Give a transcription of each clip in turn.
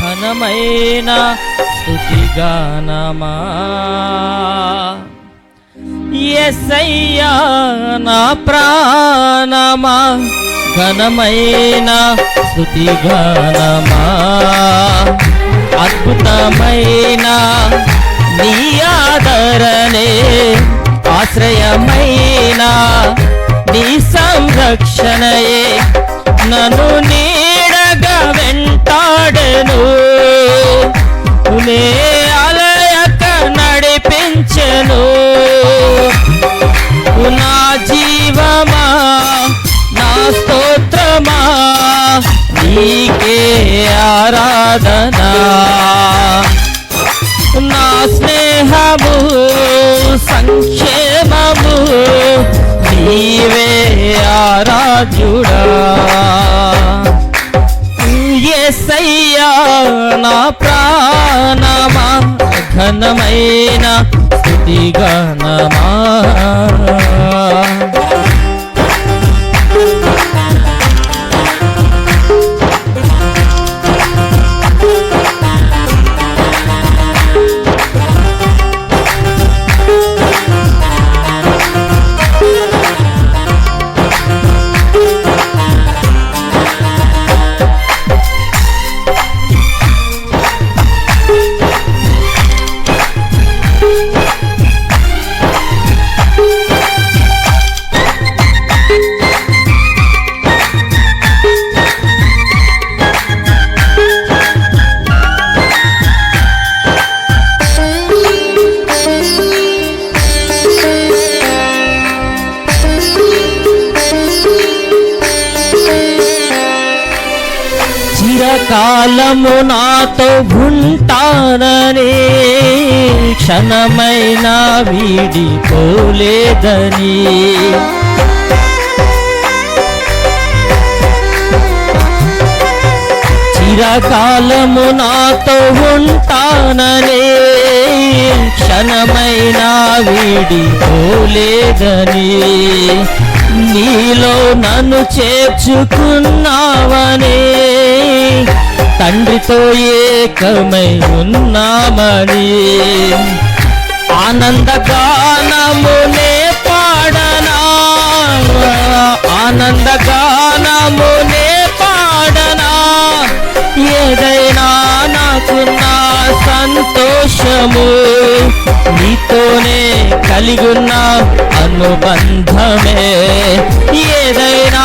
ఘనమైన స్థుతిగానమా? ఎస్సయ్యా నా ప్రాణమా? ఘనమైన స్థుతిగానమా? అద్భుతమైన నీ ఆదరణే ఆశ్రయమైన నీ సంరక్షణయే. నను నీ వెంటాడెను నే అలయక నడిపించెను. నా జీవమా నా స్తోత్రమా నీకే ఆరాధనా. నా స్నేహము సంక్షేమము నీవే ఆరాధ్యుడా. ఎసయ్యా నా ప్రాణమా ఘనమైన స్థుతిగణమా కాలము నాతో ఉంటానని క్షణమైన వీడిపోలేదని. చిరకాలము నాతో ఉంటానని క్షణమైన వీడిపోలేదని. నీలో నన్ను చేర్చుకున్నావనే తండ్రితో ఏకమై ఉన్నామని. ఆనందగానమునే పాడనా ఆనందగానమునే పాడనా. ఏదైనా నాకున్న సంతోషము నీతోనే కలిగున్న అనుబంధమే. ఏదైనా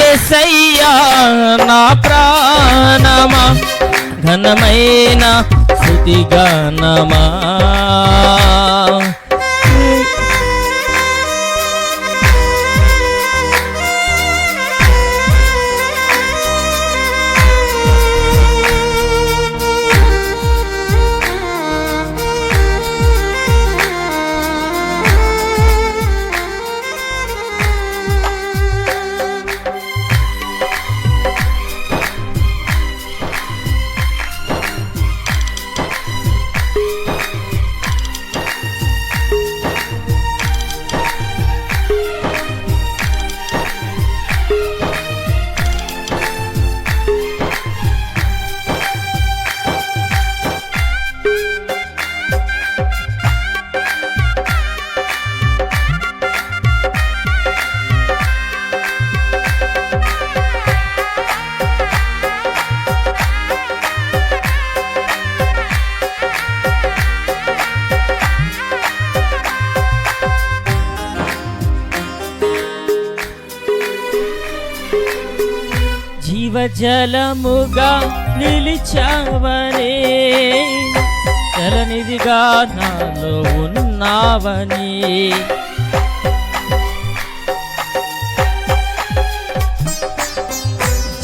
ఏసయ్యా నా ప్రాణమా ఘనమైన శృతిగానమా జలముగా నిలిచావనే. జలనిధిగా నాలో ఉన్నావని.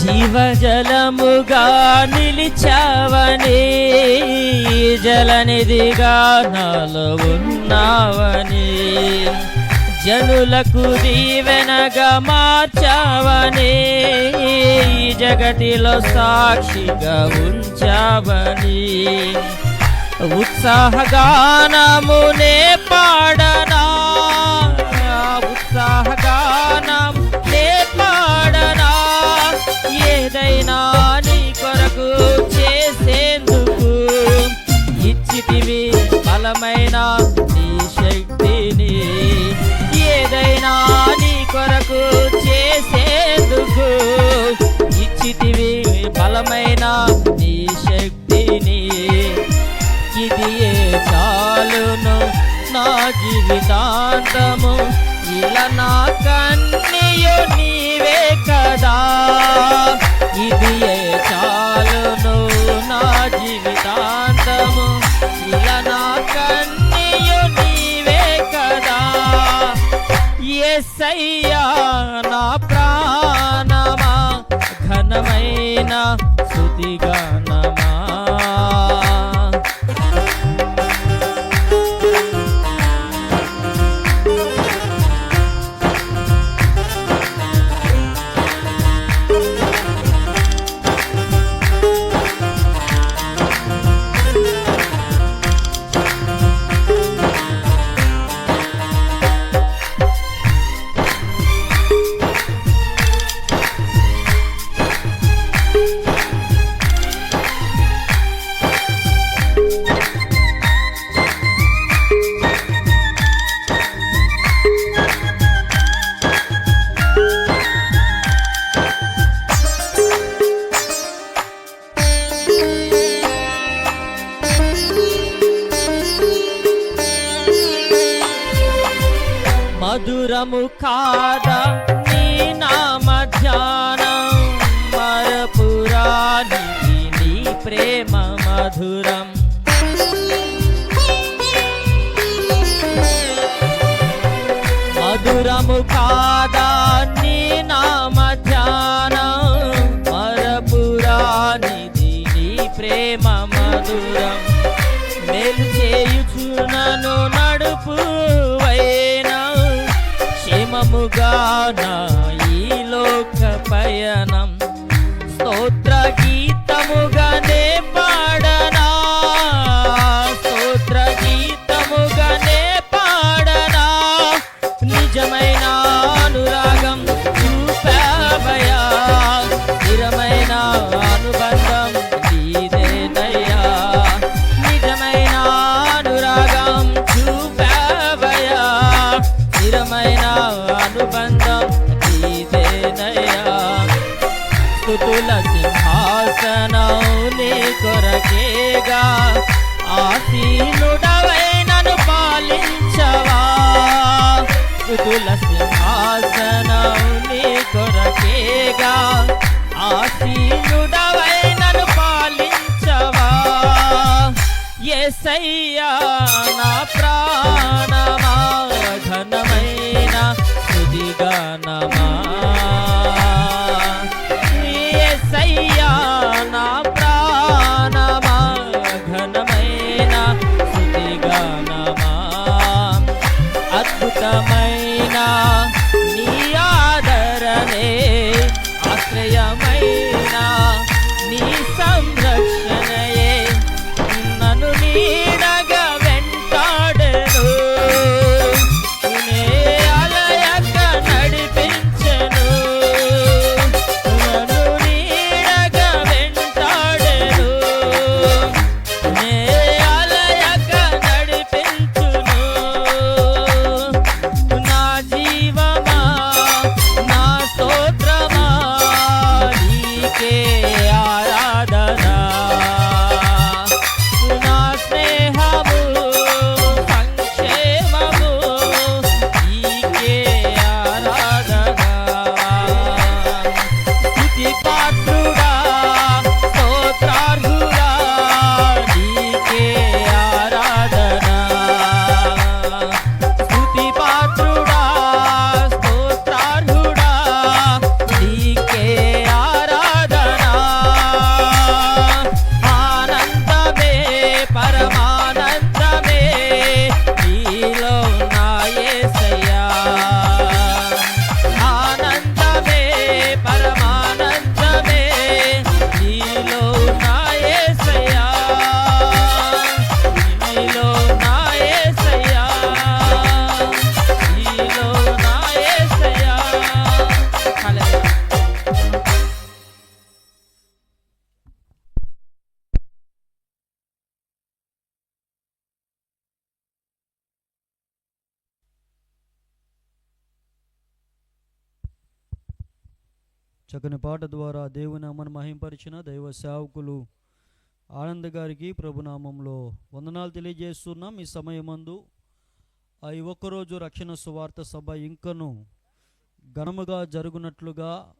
జీవజలముగా నిలిచావని. జలనిధిగా నాలో ఉన్నావని. జనులకు దీవెనగా మార్చావనే ఈ జగతిలో సాక్షిగా ఉంచావని. ఉత్సాహగానమునే పాడనా ఉత్సాహగానం నే పాడనా. ఏదైనా నీ కొరకు చేసేందుకు ఇచ్చితివి బలమైన నీ శక్తి. కొరకు చేసేందుకు ఇచ్చితివి బలమైన నీ శక్తిని. ఇది చాలును? నా జీవితాంతము ఇలా నా కన్నీయు నీవే కదా. ఇది చాలును? నా జీవితాంతము ఇలా నా కన్నీ ఎస్సయ్యా నా ప్రాణమా ఘనమైన సుతిగాన దూరం మేలు చేయుచునను నడుపు వైనా. క్షేమముగా నా ఈ లోక పయనం. స్తోత్ర గీతముగానే పాడనా. స్తోత్ర గీతముగానే పాడనా. నిజమైన స్థుతుల సింహాసనం కొరకేగా. ఆసీనుడవై నన్ను పాలించవా. స్థుతుల సింహాసనం కొరకేగా. ఆసీనుడవై నన్ను పాలించవా. ఎసయ్యా నా ప్రాణమా ఘనమైన తుదిగానమా నమా చక్కని పాట ద్వారా దేవుని మహింపరిచిన దైవ సేవకులు ఆనంద్ గారికి ప్రభునామంలో వందనాలు తెలియజేస్తున్నాం. ఈ సమయమందు ఆ ఒక్కరోజు రక్షణ సువార్త సభ ఇంకను ఘనముగా జరుగునట్లుగా